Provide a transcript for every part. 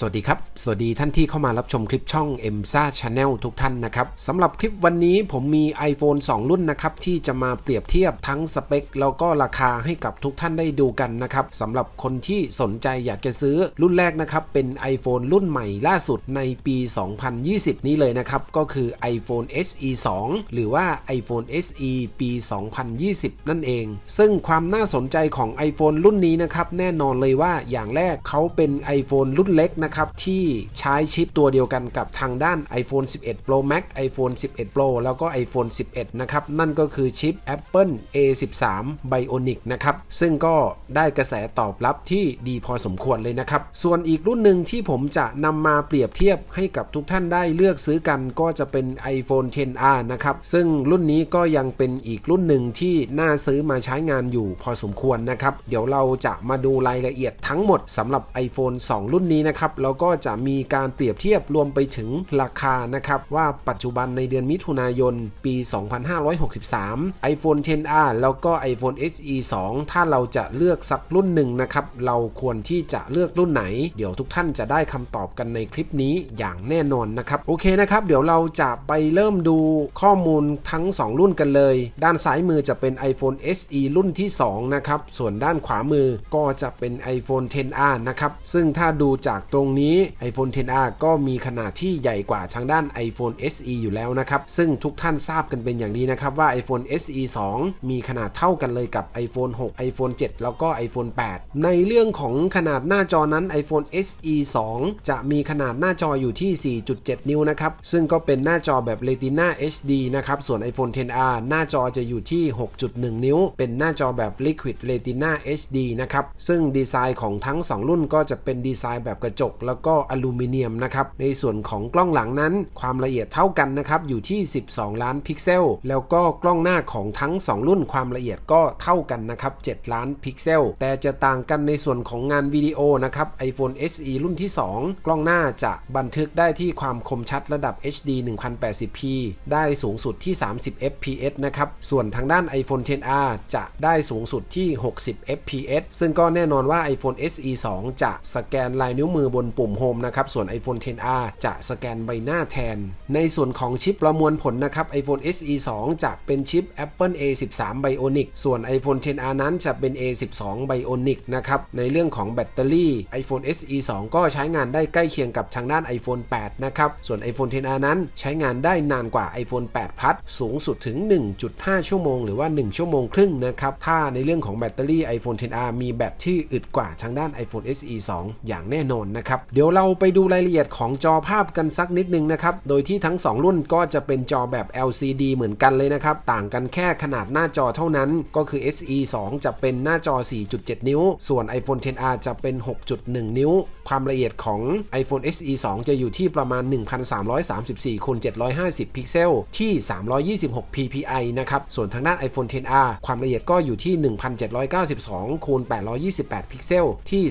สวัสดีครับ สวัสดีท่านที่เข้ามารับชมคลิปช่อง m s a Channel ทุกท่านนะครับสำหรับคลิปวันนี้ผมมี iPhone 2 รุ่นนะครับ ที่จะมาเปรียบเทียบทั้งสเปค แล้วก็ราคาให้กับทุกท่านได้ดูกันนะครับสำหรับคนที่สนใจอยากจะซื้อรุ่นแรกนะครับ เป็น iPhone รุ่นใหม่ล่าสุดในปี 2020 นี้เลยนะครับ ก็คือ iPhone SE 2 หรือว่า iPhone SE ปี 2020 นั่นเอง ซึ่งความน่าสนใจของ iPhone รุ่นนี้นะครับแน่นอนเลยว่าอย่างแรกเขาเป็น iPhone รุ่นเล็กนะครับที่ใช้ชิปตัวเดียวกันกับทางด้าน iPhone 11 Pro Max iPhone 11 Pro แล้วก็ iPhone 11 นะครับ นั่นก็คือชิป Apple A13 Bionic นะครับ ซึ่งก็ได้กระแสตอบรับที่ดีพอสมควรเลยนะครับ ส่วนอีกรุ่นหนึ่งที่ผมจะนำมาเปรียบเทียบให้กับทุกท่านได้เลือกซื้อกันก็จะเป็น iPhone 10R นะครับ ซึ่งรุ่นนี้ก็ยังเป็นอีกรุ่นหนึ่งที่น่าซื้อมาใช้งานอยู่พอสมควรนะครับ เดี๋ยวเราจะมาดูรายละเอียดทั้งหมดสำหรับ iPhone 2 รุ่นนี้นะครับแล้วก็จะมีการเปรียบเทียบรวมไปถึงราคานะครับว่าปัจจุบันในเดือนมิถุนายนปี 2563 iPhone 10R แล้วก็ iPhone SE 2 ถ้าเราจะเลือกสักรุ่นหนึ่งนะครับเราควรที่จะเลือกรุ่นไหน เดี๋ยวทุกท่านจะได้คำตอบกันในคลิปนี้อย่างแน่นอนนะครับโอเคนะครับ เดี๋ยวเราจะไปเริ่มดูข้อมูลทั้ง 2 รุ่นกันเลย ด้านซ้ายมือจะเป็น iPhone SE รุ่นที่ 2 นะครับ ส่วนด้านขวามือก็จะเป็น iPhone 10R นะครับ ซึ่งถ้าดูจากตรงนี้ iPhone 10R ก็มีขนาดที่ใหญ่กว่าทางด้าน iPhone SE อยู่แล้วนะครับ ซึ่งทุกท่านทราบกันเป็นอย่างดีนะครับว่า iPhone SE 2 มีขนาดเท่ากันเลยกับ iPhone 6 iPhone 7 แล้วก็ iPhone 8 ในเรื่องของขนาดหน้าจอนั้น iPhone SE 2 จะมีขนาดหน้าจออยู่ที่ 4.7 นิ้วนะครับ ซึ่งก็เป็นหน้าจอแบบ Retina HD นะครับ ส่วน iPhone 10R หน้าจอจะอยู่ที่ 6.1 นิ้ว เป็นหน้าจอแบบ Liquid Retina HD นะครับ ซึ่งดีไซน์ของทั้ง 2 รุ่นก็จะเป็นดีไซน์แบบกระจกแล้วก็อลูมิเนียมนะครับ ในส่วนของกล้องหลังนั้น ความละเอียดเท่ากันนะครับ อยู่ที่ 12 ล้านพิกเซล แล้วก็กล้องหน้าของทั้ง 2 รุ่นความละเอียดก็เท่ากันนะครับ 7 ล้านพิกเซล แต่จะต่างกันในส่วนของงานวิดีโอนะครับ iPhone SE รุ่นที่ 2 กล้องหน้าจะบันทึกได้ที่ความคมชัดระดับ HD 1080p ได้สูงสุดที่ 30 fps นะครับ ส่วนทางด้าน iPhone 10R จะได้สูงสุดที่ 60 fps ซึ่งก็แน่นอนว่า iPhone SE 2 จะสแกนลายนิ้วมือบนปุ่ม Home นะครับ ส่วน iPhone 10R จะสแกนใบหน้าแทน ในส่วนของชิปประมวลผลนะครับ iPhone SE 2 จะเป็นชิป Apple A13 Bionic ส่วน iPhone 10R นั้นจะเป็น A12 Bionic นะครับ ในเรื่องของแบตเตอรี่ iPhone SE 2 ก็ใช้งานได้ใกล้เคียงกับทางด้าน iPhone 8 นะครับ ส่วน iPhone 10R นั้นใช้งานได้นานกว่า iPhone 8 Plus สูงสุดถึง 1.5 ชั่วโมง หรือว่า 1 ชั่วโมงครึ่งนะครับ ถ้าในเรื่องของแบตเตอรี่ iPhone 10R มีแบตที่อึดกว่าทางด้าน iPhone SE 2 อย่างแน่นอนนะครับเดี๋ยวเราไปดูรายละเอียดของจอภาพกันสักนิดนึงนะครับโดยที่ทั้ง 2 รุ่นก็จะเป็นจอแบบ LCD เหมือนกันเลยนะครับต่างกันแค่ขนาดหน้าจอเท่านั้นก็คือ SE 2 จะเป็นหน้าจอ 4.7 นิ้ว ส่วน iPhone 10R จะเป็น 6.1 นิ้ว ความละเอียดของ iPhone SE 2 จะอยู่ที่ประมาณ 1334คูณ750 พิกเซล ที่ 326 ppi นะครับ ส่วนทางด้าน iPhone 10R ความละเอียดก็อยู่ที่ 1792คูณ828 พิกเซล ที่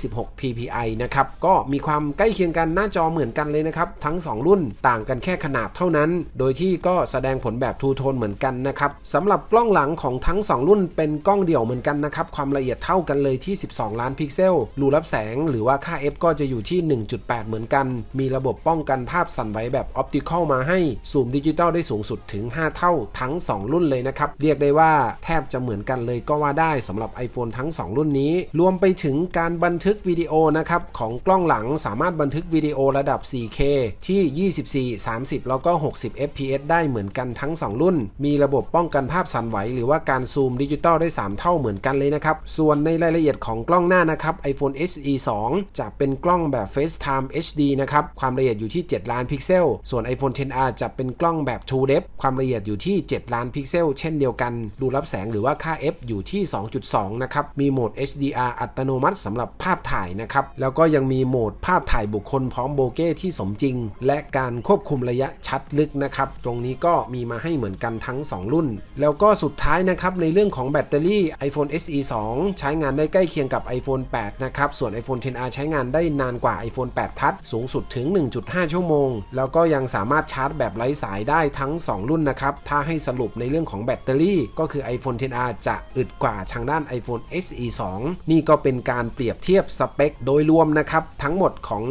326 ppi นะครับครับ ก็มีความใกล้เคียงกันหน้าจอเหมือนกันเลยนะครับ ทั้ง 2 รุ่นต่างกันแค่ขนาดเท่านั้น โดยที่ก็แสดงผลแบบทูโทนเหมือนกันนะครับสำหรับกล้องหลังของทั้ง 2 รุ่นเป็นกล้องเดี่ยวเหมือนกันนะครับ ความละเอียดเท่ากันเลยที่ 12 ล้านพิกเซล รูรับแสง หรือว่าค่า f ก็จะอยู่ที่ 1.8 เหมือนกัน มีระบบป้องกันภาพสั่นไหวแบบออปติคอลมาให้ ซูมดิจิตอลได้สูงสุดถึง 5 เท่าทั้ง 2 รุ่นเลยนะครับ เรียกได้ว่าแทบจะเหมือนกันเลยก็ว่าได้สำหรับ iPhone ทั้ง 2 รุ่นนี้ รวมไปถึงการบันทึกวิดีโอนะครับของกล้องหลังสามารถบันทึกวิดีโอระดับ 4K ที่ 24 30 แล้วก็ 60 fps ได้เหมือนกันทั้ง 2 รุ่น มีระบบป้องกันภาพสั่นไหว หรือว่าการซูมดิจิตอลได้ 3 เท่าเหมือนกันเลยนะครับ ส่วนในรายละเอียดของกล้องหน้านะครับ iPhone SE 2 จะเป็นกล้องแบบ FaceTime HD นะครับ ความละเอียดอยู่ที่ 7 ล้านพิกเซล ส่วน iPhone 10R จะเป็นกล้องแบบ True Depth ความละเอียดอยู่ที่ 7 ล้านพิกเซล เช่นเดียวกัน ดูรับแสงหรือว่าค่า f อยู่ที่ 2.2 นะครับ มีโหมด HDR อัตโนมัติสำหรับภาพถ่ายนะครับ แล้วก็ยังมีโหมดภาพถ่ายบุคคลพร้อมโบเก้ที่สมจริง และการควบคุมระยะชัดลึกนะครับ ตรงนี้ก็มีมาให้เหมือนกันทั้ง 2 รุ่น แล้วก็สุดท้ายนะครับ ในเรื่องของแบตเตอรี่ iPhone SE 2 ใช้งานได้ใกล้เคียงกับ iPhone 8 นะครับ ส่วน iPhone 10R ใช้งานได้นานกว่า iPhone 8 Plus สูงสุดถึง 1.5 ชั่วโมง แล้วก็ยังสามารถชาร์จแบบไร้สายได้ทั้ง 2 รุ่นนะครับ ถ้าให้สรุปในเรื่องของแบตเตอรี่ ก็คือ iPhone 10R จะอึดกว่าทางด้าน iPhone SE 2 นี่ก็เป็นการเปรียบเทียบสเปคโดยรวมนะครับ ทั้งหมดของ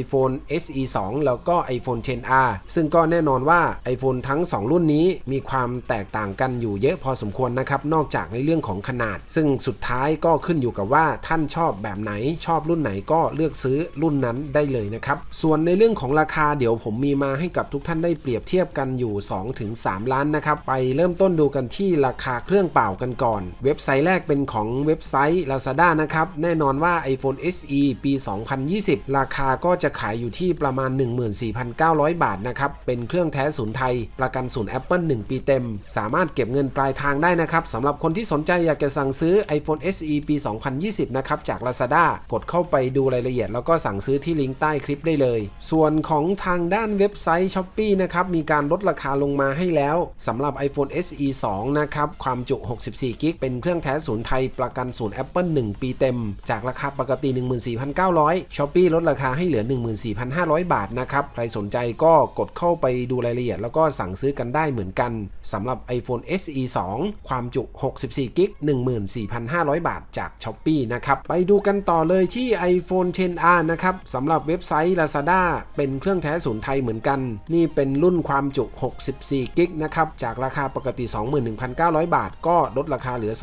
iPhone SE 2 แล้วก็ iPhone 10R ซึ่งก็แน่นอนว่า iPhone ทั้ง 2 รุ่นนี้มีความแตกต่างกันอยู่เยอะพอสมควรนะครับ นอกจากในเรื่องของขนาด ซึ่งสุดท้ายก็ขึ้นอยู่กับว่าท่านชอบแบบไหนชอบรุ่นไหนก็เลือกซื้อรุ่นนั้นได้เลยนะครับ ส่วนในเรื่องของราคาเดี๋ยวผมมีมาให้กับทุกท่านได้เปรียบเทียบกันอยู่ 2-3 ล้านนะครับ ไปเริ่มต้นดูกันที่ราคาเครื่องเปล่ากันก่อน เว็บไซต์แรกเป็นของเว็บไซต์ Lazada นะครับ แน่นอนว่า iPhone SE ปี2020 ราคาก็จะขายอยู่ที่ประมาณ 14,900 บาทนะครับ เป็นเครื่องแท้ศูนย์ไทย ประกันศูนย์ Apple 1 ปีเต็ม สามารถเก็บเงินปลายทางได้นะครับสำหรับคนที่สนใจอยากจะสั่งซื้อ iPhone SE ปี 2020 นะครับ จาก Lazada กดเข้าไปดูรายละเอียด แล้วก็สั่งซื้อที่ลิงก์ใต้คลิปได้เลย ส่วนของทางด้านเว็บไซต์ s h อ p e e นะครับ มีการลดราคาลงมาให้แล้วสำหรับ iPhone SE 2 นะครับ ความจุ 64 กิกเป็นเครื่องแท้ศูนย์ไทย ประกันศูนย์ Apple 1 ปีเต็ม จากราคาปกติ 14,900 s h o p e e ลดราคาให้เหลือ 14,500 บาทนะครับ ใครสนใจก็กดเข้าไปดูรายละเอียด แล้วก็สั่งซื้อกันได้เหมือนกันสำหรับ iPhone SE 2 ความจุ 64กิก14,500 บาทจาก s h อ p e e นะครับ ไปดูกันต่อเลยที่ iPhone 10R นะครับสำหรับเว็บไซต์ Lazada เป็นเครื่องแท้ศูนย์ไทยเหมือนกัน นี่เป็นรุ่นความจุ 64กิกนะครับจากราคาปกติ 21,900 บาท ก็ลดราคาเหลือ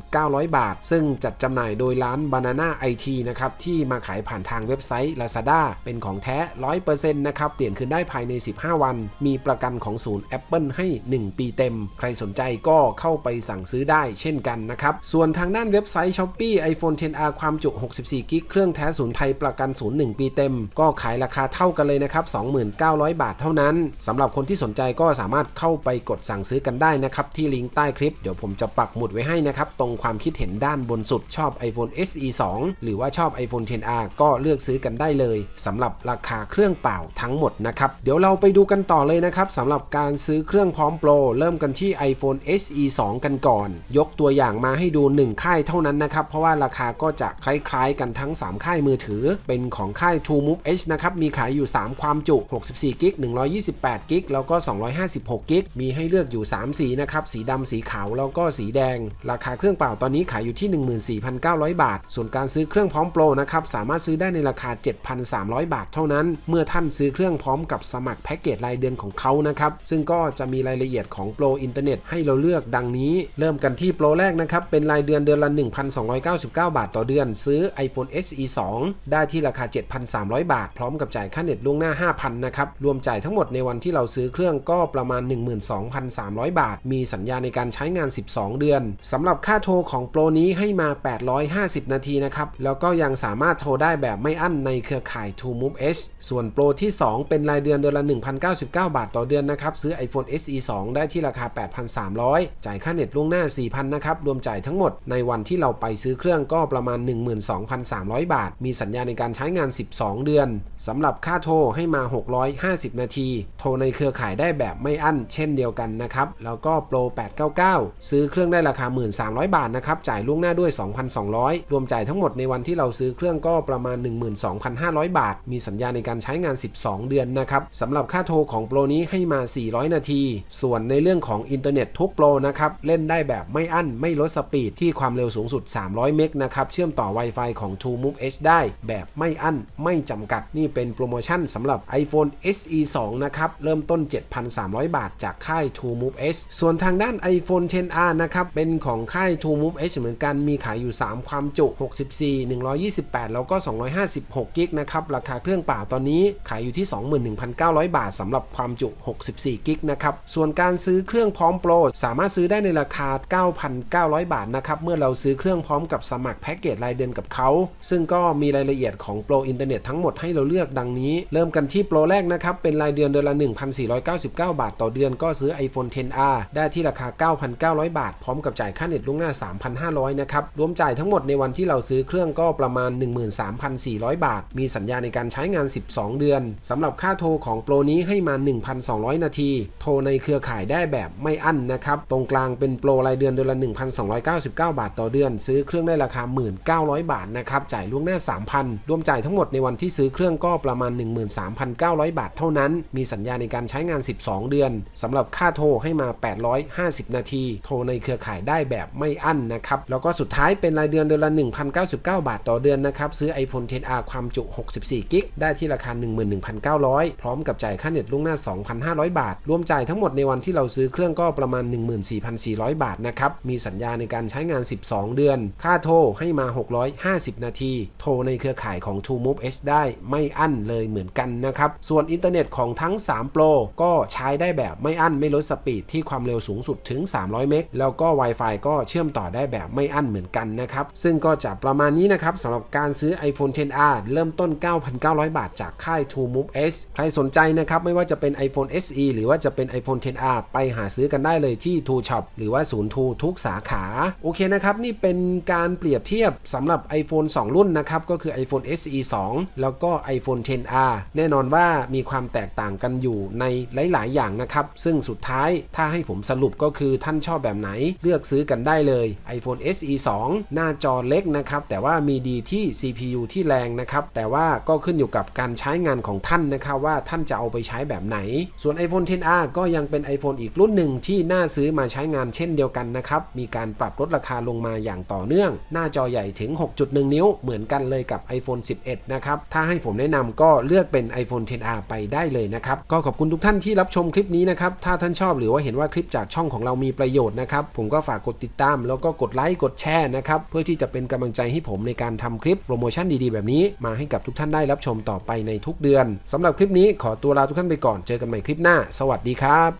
29,000บาท ซึ่งจัดจำหน่ายโดยร้าน Banana IT นะครับ ที่มาขายผ่านทางเว็บไซต์ Lazada เป็นของแท้ 100%นะครับ เปลี่ยนคืนได้ภายใน 15 วัน มีประกันของศูนย์ Apple ให้ 1 ปีเต็ม ใครสนใจก็เข้าไปสั่งซื้อได้เช่นกันนะครับ ส่วนทางด้านเว็บไซต์ Shopee iPhone 10R ความจุ 64 กิก เครื่องแท้ศูนย์ไทยประกันศูนย์1ปีเต็ม ก็ขายราคาเท่ากันเลยนะครับ 29,000 บาทเท่านั้น สำหรับคนที่สนใจก็สามารถเข้าไปกดสั่งซื้อกันได้นะครับ ที่ลิงก์ใต้คลิป เดี๋ยวผมจะปักหมุดไว้ให้นะครับ ตรงความคิดเห็นด้านบนสุดชอบ iPhone SE 2 หรือว่าชอบ iPhone 10R ก็เลือกซื้อกันได้เลยสำหรับราคาเครื่องเปล่าทั้งหมดนะครับ เดี๋ยวเราไปดูกันต่อเลยนะครับสำหรับการซื้อเครื่องพร้อมโปรเริ่มกันที่ iPhone SE 2 กันก่อน ยกตัวอย่างมาให้ดู 1 ค่ายเท่านั้นนะครับ เพราะว่าราคาก็จะคล้ายๆกันทั้ง 3 ค่ายมือถือ เป็นของค่าย True Move H นะครับ มีขายอยู่ 3 ความจุ 64กิก128กิกแล้วก็ 256กิกมีให้เลือกอยู่ 3 สีนะครับ สีดำสีขาวแล้วก็สีแดง ราคาเครื่องเปล่าตอนนี้ขายอยู่ที่ 14,900 บาท ส่วนการซื้อเครื่องพร้อมโปรนะครับสามารถซื้อได้ในราคา 7,300 บาทเท่านั้น เมื่อท่านซื้อเครื่องพร้อมกับสมัครแพ็กเกจรายเดือนของเขานะครับ ซึ่งก็จะมีรายละเอียดของโปรอินเทอร์เน็ตให้เราเลือกดังนี้ เริ่มกันที่โปรแรกนะครับ เป็นรายเดือนเดือนละ 1,299 บาทต่อเดือน ซื้อ iPhone SE 2 ได้ที่ราคา 7,300 บาท พร้อมกับจ่ายค่าเน็ตล่วงหน้า 5,000 นะครับ รวมจ่ายทั้งหมดในวันที่เราซื้อเครื่องก็ประมาณ 12,300 บาท มีสัญญาในการใช้งาน 12 เดือนสำหรับค่าโทรของโปรนี้ให้มา 850 นาทีนะครับแล้วก็ยังสามารถโทรได้ได้แบบไม่อั้นในเครือข่าย t o Move S ส่วนโปรที่ 2 เป็นรายเดือนเดือนละ 1,099 บาทต่อเดือนนะครับ ซื้อ iPhone SE 2 ได้ที่ราคา 8,300 จ่ายค่าเน็ตล่วงหน้า 4,000 นะครับ รวมจ่ายทั้งหมดในวันที่เราไปซื้อเครื่องก็ประมาณ 12,300 บาท มีสัญญาในการใช้งาน 12 เดือนสำหรับค่าโทรให้มา 650 นาที โทรในเครือข่ายได้แบบไม่อั้น เช่นเดียวกันนะครับแล้วก็โปร 899 ซื้อเครื่องได้ราคา 1,300 บาทนะครับจ่ายล่วงหน้าด้วย 2,200 รวมจ่ายทั้งหมดในวันที่เราซื้อเครื่องก็ประมาณ 12,500 บาท มีสัญญาในการใช้งาน 12 เดือนนะครับสำหรับค่าโทรของโปรนี้ให้มา 400 นาที ส่วนในเรื่องของอินเทอร์เน็ตทุกโปรนะครับเล่นได้แบบไม่อั้นไม่ลดสปีดที่ความเร็วสูงสุด 300 เมกนะครับเชื่อมต่อ Wi-Fi ของ True Move H ได้แบบไม่อั้นไม่จำกัดนี่เป็นโปรโมชั่นสำหรับ iPhone SE 2 นะครับเริ่มต้น 7,300 บาทจากค่าย True Move H ส่วนทางด้าน iPhone 10R นะครับเป็นของค่าย True Move H เหมือนกันมีขายอยู่ 3 ความจุ 64 128 แล้วก็256กิกนะครับ ราคาเครื่องเปล่าตอนนี้ขายอยู่ที่ 21,900 บาทสำหรับความจุ 64กิกนะครับ ส่วนการซื้อเครื่องพร้อมโปรสามารถซื้อได้ในราคา 9,900 บาทนะครับเมื่อเราซื้อเครื่องพร้อมกับสมัครแพ็กเกจรายเดือนกับเขาซึ่งก็มีรายละเอียดของโปรอินเทอร์เน็ตทั้งหมดให้เราเลือกดังนี้ เริ่มกันที่โปรแรกนะครับ เป็นรายเดือนเดือนละ 1,499 บาท ต่อเดือนก็ซื้อ iPhone 10R ได้ที่ราคา 9,900 บาท พร้อมกับจ่ายค่าเน็ตล่วงหน้า 3,500 นะครับ รวมจ่ายทั้งหมดในวันที่เราซื้อเครื่องก็ประมาณ13,400 บาท มีสัญญาในการใช้งาน 12 เดือนสำหรับค่าโทรของโปรนี้ให้มา 1,200 นาที โทรในเครือข่ายได้แบบไม่อั้นนะครับ ตรงกลางเป็นโปรรายเดือนเดือนละ 1,299 บาทต่อเดือน ซื้อเครื่องได้ราคา 1,900 บาทนะครับ จ่ายล่วงหน้า 3,000 รวมจ่ายทั้งหมดในวันที่ซื้อเครื่องก็ประมาณ 13,900 บาทเท่านั้น มีสัญญาในการใช้งาน 12 เดือนสำหรับค่าโทรให้มา 850 นาที โทรในเครือข่ายได้แบบไม่อั้นนะครับ แล้วก็สุดท้ายเป็นรายเดือนเดือนละ 1,099 บาทต่อเดือนนะครับ ซื้อ iPhone 10R ความจุ 64 กิก ได้ที่ราคา 11,900 พร้อมกับจ่ายค่าเน็ตล่วงหน้า 2,500 บาท รวมจ่ายทั้งหมดในวันที่เราซื้อเครื่องก็ประมาณ 14,400 บาทนะครับ มีสัญญาในการใช้งาน 12 เดือน ค่าโทรให้มา 650 นาที โทรในเครือข่ายของ True Move H ได้ไม่อั้นเลยเหมือนกันนะครับ ส่วนอินเทอร์เน็ตของทั้ง 3 Pro ก็ใช้ได้แบบไม่อั้นไม่ลดสปีดที่ความเร็วสูงสุดถึง 300 เมก แล้วก็ Wi-Fi ก็เชื่อมต่อได้แบบไม่อั้นเหมือนกันนะครับ ซึ่งก็จะประมาณนี้นะครับสำหรับการซื้อ iPhone 10R เริ่มต้น 9,900 บาทจากค่าย True Move S ใครสนใจนะครับ ไม่ว่าจะเป็น iPhone SE หรือว่าจะเป็น iPhone 10R ไปหาซื้อกันได้เลยที่ True Shop หรือว่าศูนย์ t o ทุกสาขา โอเคนะครับ นี่เป็นการเปรียบเทียบสำหรับ iPhone 2 รุ่นนะครับ ก็คือ iPhone SE 2 แล้วก็ iPhone 10R แน่นอนว่ามีความแตกต่างกันอยู่ในหลาย ๆ อย่างนะครับ ซึ่งสุดท้ายถ้าให้ผมสรุปก็คือท่านชอบแบบไหนเลือกซื้อกันได้เลย iPhone SE 2 หน้าจอเล็กนะครับแต่ว่ามีดีที่ CPU ที่แรงนะครับ แต่ว่าก็ขึ้นอยู่กับการใช้งานของท่านนะครับว่าท่านจะเอาไปใช้แบบไหน ส่วน iPhone 10R ก็ยังเป็น iPhone อีกรุ่นหนึ่งที่น่าซื้อมาใช้งานเช่นเดียวกันนะครับ มีการปรับลดราคาลงมาอย่างต่อเนื่อง หน้าจอใหญ่ถึง 6.1 นิ้วเหมือนกันเลยกับ iPhone 11 นะครับ ถ้าให้ผมแนะนำก็เลือกเป็น iPhone 10R ไปได้เลยนะครับ ก็ขอบคุณทุกท่านที่รับชมคลิปนี้นะครับ ถ้าท่านชอบหรือว่าเห็นว่าคลิปจากช่องของเรามีประโยชน์นะครับ ผมก็ฝากกดติดตาม แล้วก็กดไลค์กดแชร์นะครับเพื่อที่จะเป็นกำลังใจให้ผมในการทำคลิปโปรโมชั่นดีๆ แบบนี้มาให้กับทุกท่านได้รับชมต่อไปในทุกเดือนสำหรับคลิปนี้ขอตัวลาทุกท่านไปก่อนเจอกันใหม่คลิปหน้า สวัสดีครับ